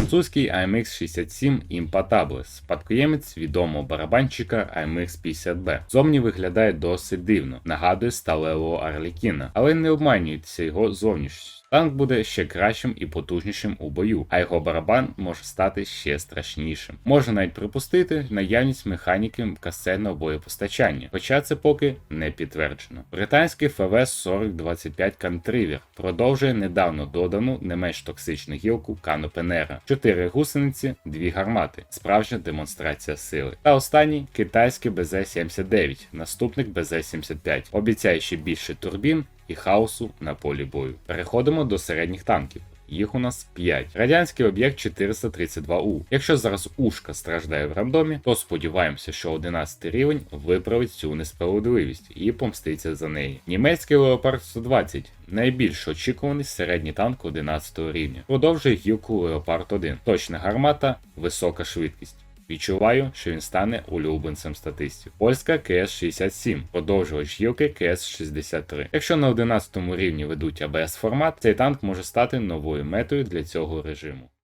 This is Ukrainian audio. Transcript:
Французький AMX-67 Impatable, спадкоємець відомого барабанщика AMX-50B. Зовні виглядає досить дивно, нагадує сталевого Арлікіна, але не обманюється його зовнішністю. Танк буде ще кращим і потужнішим у бою, а його барабан може стати ще страшнішим. Можна навіть припустити наявність механіки касетного боєпостачання, хоча це поки не підтверджено. Британський ФВС 4025 Кантривер продовжує недавно додану не менш токсичну гілку Канопенера. Чотири гусениці, дві гармати, справжня демонстрація сили. Та останній китайський БЗ-79, наступник БЗ-75, обіцяє ще більше турбін і хаосу на полі бою. Переходимо до середніх танків. Їх у нас 5. Радянський об'єкт 432У. Якщо зараз Ушка страждає в рандомі, то сподіваємося, що 11 рівень виправить цю несправедливість і помститься за неї. Німецький Леопард 120 найбільш очікуваний середній танк 11 рівня. Продовжує гілку Леопард 1. Точна гармата, висока швидкість. Відчуваю, що він стане улюбленцем статистів. Польська КС-67, продовжувач гілки КС-63. Якщо на 11 рівні ведуть АБС формат, цей танк може стати новою метою для цього режиму.